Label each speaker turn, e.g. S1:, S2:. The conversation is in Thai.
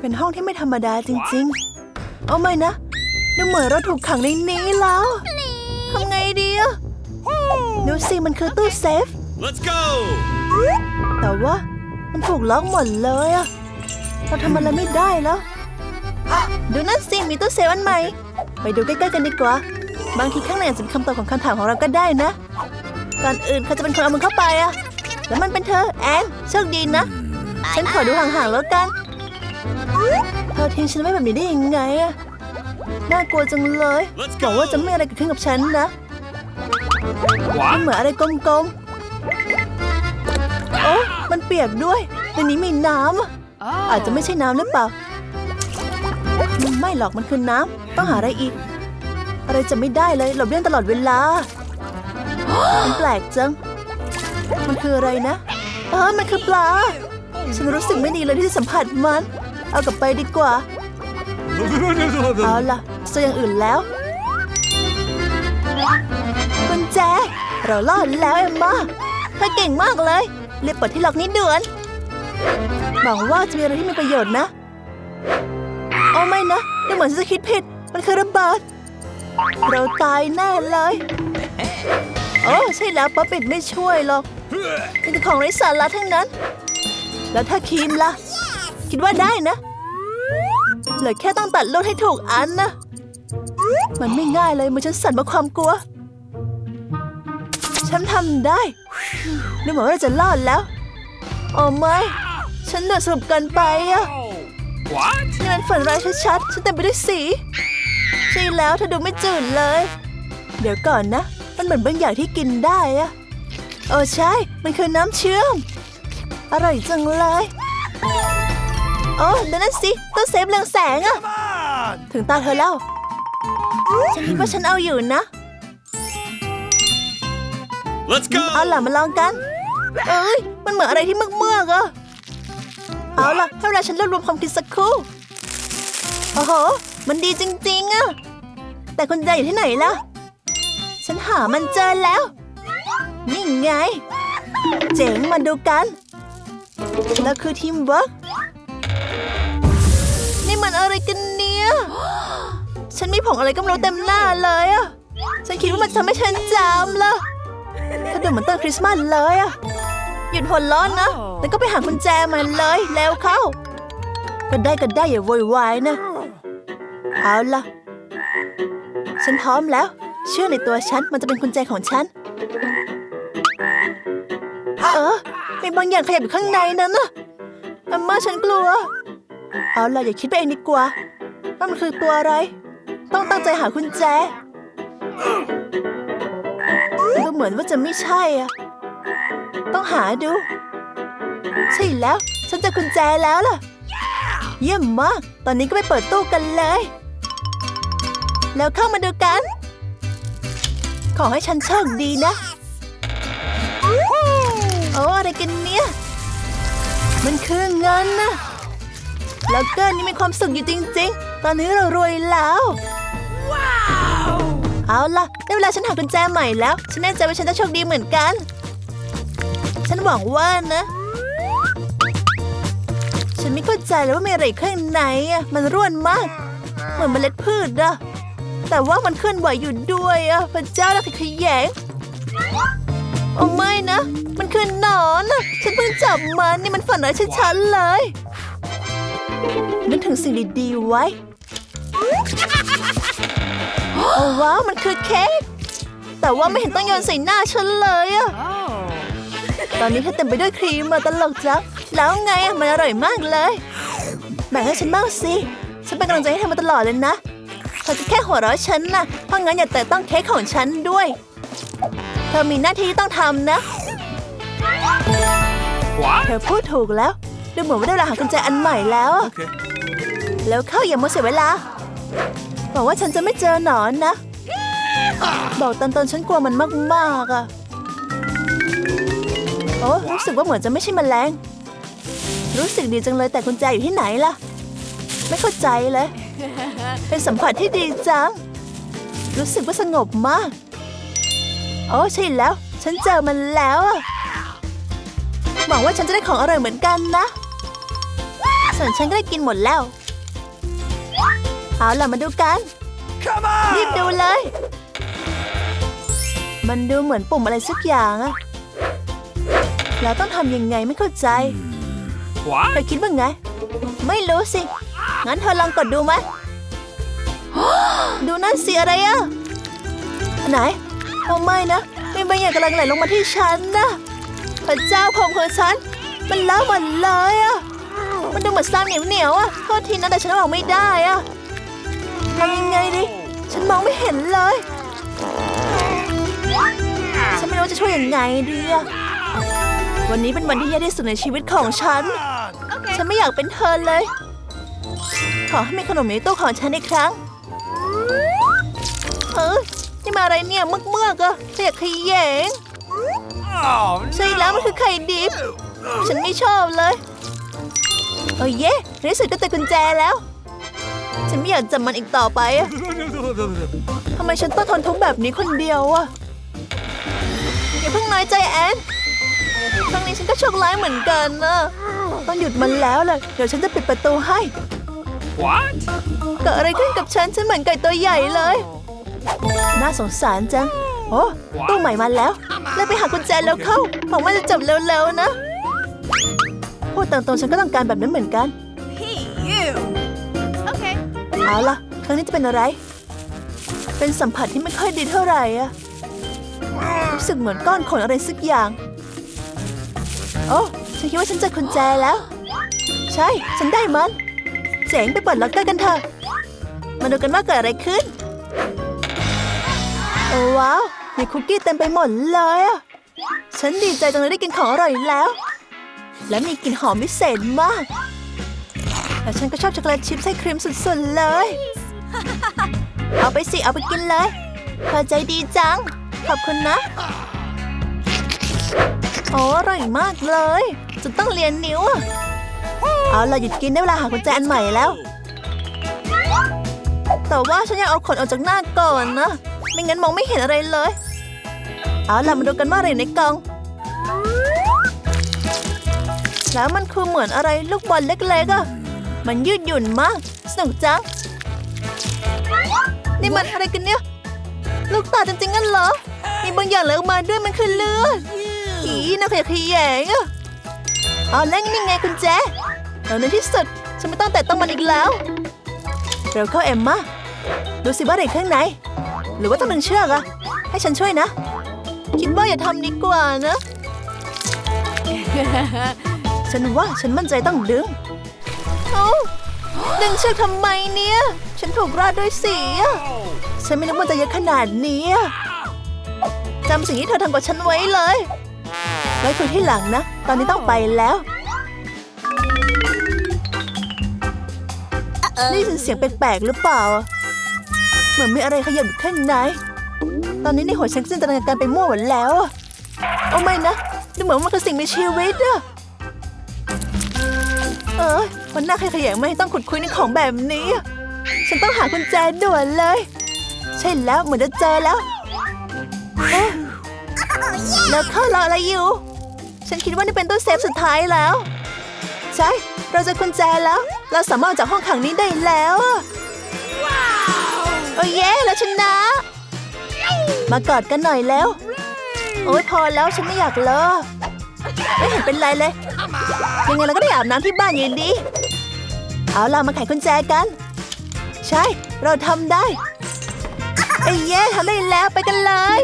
S1: เป็นห้องที่ไม่ธรรมดาจริงๆ เอาไม่นะดูเหมือนเราถูกขังในนี้แล้ว ทำไงดีอะดูสิมันคือตู้เซฟ
S2: Let's go!
S1: แต่ว่ามันถูกล็อกหมดเลยอะเราทำอะไรไม่ได้แล้ว ดูนั่นสิมีตู้เซฟอันใหม่ ไปดูใกล้ๆกันดีกว่า บางทีข้างในอาจจะเป็นคำตอบของคำถามของเราก็ได้นะก่อนอื่นเขาจะเป็นคนเอามือเข้าไปอะแล้วมันเป็นเธอแอนโชคดีนะ ฉันขอดูห่างๆแล้วกัน เธอทิ้งฉันไว้แบบนี้ได้ยังไงอะน่ากลัวจังเลย
S2: Let's
S1: บอก
S2: go!
S1: ว่าจะไม่มีอะไรเกิดขึ้นกับฉันนะมัน
S2: What?
S1: เหมือนอะไรกลมๆโอ้มันเปียกด้วยในนี้มีน้ำอะอาจจะไม่ใช่น้ำหรือเปล่าไม่หรอกมันคือน้ำต้องหาอะไรอีก อะไรจะไม่ได้เลยหลบเลี่ยงตลอดเวลามันแปลกจัง มันคืออะไรนะเออมันคือปลา ฉันรู้สึกไม่ดีเลยที่สัมผัสมัน เอากลับไปดีกว่า เอาล่ะเจออย่างอื่นแล้วกุญแจ เรารอดแล้วเอ็มมาเธอเก่งมากเลยรีบเปิดที่ล็อกนี้ด่วนหวังว่าจะมีอะไรที่มีประโยชน์นะเอาไม่นะดูเหมือนฉันจะคิดผิด มันคือระเบิดเราตายแน่เลย โอ้ใช่แล้วป๊อปปิดไม่ช่วยหรอกมีแต่ของไร้สาระทั้งนั้น แล้วถ้าครีมล่ะ คิดว่าได้นะเหลือแค่ต้องตัดลูกให้ถูกอันนะ มันไม่ง่ายเลยมันฉันสั่นเพราะความกลัว ฉันทำได้ดูเหมือนว่าเราจะรอดแล้วโอ้ไม่ฉันเดือดสรุปเกันไปอะ
S2: What?
S1: นี่มันฝันร้ายชัดๆฉันเต็มไปด้วยสีใช่แล้วเธอดูไม่จืดเลย เดี๋ยวก่อนนะ มันเหมือนบางอย่างที่กินได้อะเออใช่ มันคือน้ำเชื่อม อร่อยจังเลย โอ้เดี๋ยวนั่นสิตู้เซฟเรืองแสงอะ
S2: Come on!
S1: ถึงตาเธอแล้ว ฉันคิดว่าฉันเอาอยู่นะ
S2: Let's
S1: เอา
S2: go!
S1: ล่ะมาลองกัน เอ้ย มันเหมือนอะไรที่เมือกๆอะเอาล่ะให้เวลาฉันรวบรวมความคิดสักครู่ โอ้โห มันดีจริงๆอะแต่คุณใจอยู่ที่ไหนล่ะ ฉันหามันเจอแล้ว นี่ไง เจ๋งมาดูกัน แล้วคือทีมเวิร์ก ฉันมีผงอะไรก็ไม่รู้เต็มหน้าเลยอะฉันคิดว่ามันจะทำให้ฉันจามละเธอดูเหมือนต้นคริสต์มาสเลยอะหยุดหัวร้อนนะแล้วก็ไปหากุญแจมันเลยเร็วเข้า ก็ได้ก็ได้อย่าโวยวายนะ เอาล่ะฉันพร้อมแล้ว เชื่อในตัวฉันมันจะเป็นกุญแจของฉัน เออมีบางอย่างขยับอยู่ข้างในนั้นน่ะอัมมาฉันกลัว เอาล่ะอย่าคิดไปเองดีกว่าว่ามันคือตัวอะไร ต้องตั้งใจหากุญแจ ดูเหมือนว่าจะไม่ใช่อะ ต้องหาดู ใช่แล้ว ฉันเจะกุญแจแล้วล่ะ เยี่ยมมาก ตอนนี้ก็ไปเปิดตู้กันเลย แล้วเข้ามาดูกัน ขอให้ฉันโชคดีนะ โอ้อะไรกันเนี่ย มันคือเงินนะแล้วเกินนี่มีความสุขอยู่จริง ๆ ตอนนี้เรารวยแล้วเอาล่ะได้เวลาฉันหากุญแจใหม่แล้ว ฉันแน่ใจว่าฉันจะโชคดีเหมือนกัน ฉันหวังว่านะ ฉันไม่เข้าใจเลยว่ามีอะไรข้างในอะมันร่วนมาก เหมือนเมล็ดพืชอะแต่ว่ามันเคลื่อนไหวอยู่ด้วยอะพระเจ้าแล้วขยงโอ้ไม่นะ มันคือหนอนอะฉันเพิ่งจับมันนี่มันฝันร้ายชัดๆเลย นึกถึงสิ่งดีๆไว้ โอ้ว้าวมันคือเค้ก แต่ว่าไม่เห็นต้องโยนใส่หน้าฉันเลยอะ ตอนนี้เธอเต็มไปด้วยครีมมาตลกจัง แล้วไงอะมันอร่อยมากเลย แบ่งให้ฉันบ้างสิ ฉันเป็นกำลังใจให้เธอมาตลอดเลยนะเธอจะแค่หัวเราะฉันนะเพราะงั้นอย่าแตะต้องเค้กของฉันด้วย เธอมีหน้าที่ที่ต้องทำนะ
S2: What?
S1: เธอพูดถูกแล้ว ดูเหมือนว่าได้เวลาหากุญแจอันใหม่แล้วอะ
S2: Okay.
S1: แล้วเข้าอย่ามัวเสียเวลาบอกว่าฉันจะไม่เจอหนอนนะ บอกตอนตอนๆฉันกลัวมันมากๆอะโอ้รู้สึกว่าเหมือนจะไม่ใช่แมลง รู้สึกดีจังเลยแต่กุญแจอยู่ที่ไหนล่ะ ไม่เข้าใจเลย เป็นสัมผัสที่ดีจัง รู้สึกว่าสงบมาก โอ้ใช่แล้ว ฉันเจอมันแล้วอะหวังว่าฉันจะได้ของอร่อยเหมือนกันนะ ส่วนฉันก็ได้กินหมดแล้ว เอาล่ะมาดูกัน
S2: Come
S1: รีบดูเลย มันดูเหมือนปุ่มอะไรสักอย่างอะเราต้องทำยังไงไม่เข้าใจ
S2: What?
S1: เธอคิดว่าไง ไม่รู้สิ งั้นเธอลองกดดูไหมดูนั่นสิอะไรอะอันไหนโอ้ไม่นะมีบางอย่างกำลังไหลลงมาที่ฉันนะพระเจ้าผมของฉัน มันเลอะหมดเลยอะ มันดูเหมือนสลามเหนียวเหนียวๆอะโทษทีนะแต่ฉันมองไม่ได้อะทำยังไงดีฉันมองไม่เห็นเลย ฉันไม่รู้จะช่วยยังไงดีอะวันนี้เป็นวันที่แย่ที่สุดในชีวิตของฉัน ฉันไม่อยากเป็นเธอเลย ขอให้มีขนมในตู้ของฉันอีกครั้งเฮ้ยนี่มาอะไรเนี่ยมึกเมือกๆอะขยะแขยง
S2: Oh,
S1: ใช่แล้วมันคือไข่ดิบ ฉันไม่ชอบเลย โอ้ยเย่ในที่สุดก็เจอกุญแจแล้ว ฉันไม่อยากจับมันอีกต่อไปอะทำไมฉันต้องทนทุกข์แบบนี้คนเดียวอะอย่าเพิ่งน้อยใจแอนครั้งนี้ฉันก็โชคร้ายเหมือนกันนะต้องหยุดมันแล้วเลยเดี๋ยวฉันจะปิดประตูให้
S2: What?
S1: เกิดอะไรขึ้นกับฉันฉันเหมือนไก่ตัวใหญ่เลย น่าสงสารจัง โอ้ตู้ใหม่มาแล้วแล้วไปหากุญแจแล้วเข้าหวังว่าจะจบเร็วๆนะ พูดตรงๆฉันก็ต้องการแบบนั้นเหมือนกัน
S3: Hey, you. Okay.
S1: เอาล่ะครั้งนี้จะเป็นอะไร เป็นสัมผัสที่ไม่ค่อยดีเท่าไหร่อะรู้สึกเหมือนก้อนขนอะไรสักอย่าง โอ้ฉันคิดว่าฉันเจอกุญแจแล้ว ใช่ ฉันได้มันเจ๋งไปเปิดล็อกเกอร์กันเถอะ มาดูกันว่าเกิดอะไรขึ้น โอ้ว้าว มีคุกกี้เต็มไปหมดเลยอะฉันดีใจจังเลยได้กินของอร่อยแล้ว และมีกลิ่นหอมพิเศษมาก แต่ฉันก็ชอบช็อกโกแลตชิพไส้ครีมสุดๆเลย เอาไปสิเอาไปกินเลยเธอใจดีจัง ขอบคุณนะโอ้อร่อยมากเลย จะต้องเรียนนิ้วอะเอาล่ะหยุดกินได้เวลาหากุญแจอันใหม่แล้ว แต่ว่าฉันอยากเอาขนออกจากหน้าก่อนนะ ไม่งั้นมองไม่เห็นอะไรเลย เอาล่ะมาดูกันว่าอะไรในกล่อง แล้วมันคือเหมือนอะไรลูกบอลเล็กๆอะมันยืดหยุ่นมากสนุกจัง นี่มันอะไรกันเนี่ย ลูกตาจริงๆงั้นเหรอ มีบางอย่างไหลออกมาด้วยมันคือเลือดอีน่าขยะแขยงอะเอาแล้วนี่ไงคุณแจแล้วในที่สุดฉันไม่ต้องแตะต้องมันอีกแล้วเร็วเข้าเอ็มมาดูสิว่าอะไรข้างในหรือว่าต้องดึงเชือกอะให้ฉันช่วยนะ คิดว่าอย่าทำดีกว่านะ ฉันว่าฉันมั่นใจต้องดึงเอ้าดึงเชือกทำไมเนี่ย ฉันถูกราดด้วยสีอะฉันไม่นึกว่าจะเยอะขนาดนี้อะจำสิ่งที่เธอทำกับฉันไว้เลย ไว้คุยที่หลังนะ ตอนนี้ต้องไปแล้วนี่เป็นเสียงแปลกๆหรือเปล่า เหมือนมีอะไรขยับอยู่ข้างใน ตอนนี้ในหัวฉันจินตนาการไปมั่วหมดแล้วอะโอ้ไม่นะดูเหมือนว่ามันคือสิ่งมีชีวิตอะ เออมันน่าขยะไม่ต้องขุดคุยในของแบบนี้อะฉันต้องหากุญแจด่วนเลย ใช่แล้วเหมือนจะเจอแล้วเอ๊ะแล้วเข้ารออะไรอยู่ ฉันคิดว่านี่เป็นตู้เซฟสุดท้ายแล้ว ใช่ เราเจะกุญแจแล้ว เราสามารถออกจากห้องขังนี้ได้แล้วอะโอ้ยเย้แล้วชนะ มากอดกันหน่อยแล้ว โอ้ยพอแล้วฉันไม่อยากเลอะไม่เห็นเป็นไรเลย ยังไงเราก็ได้อาบน้ำที่บ้านอยู่ดี เอาล่ะมาไขกุญแจกัน ใช่ เราทำได้ ไอ้เย่ทำได้แล้วไปกันเลย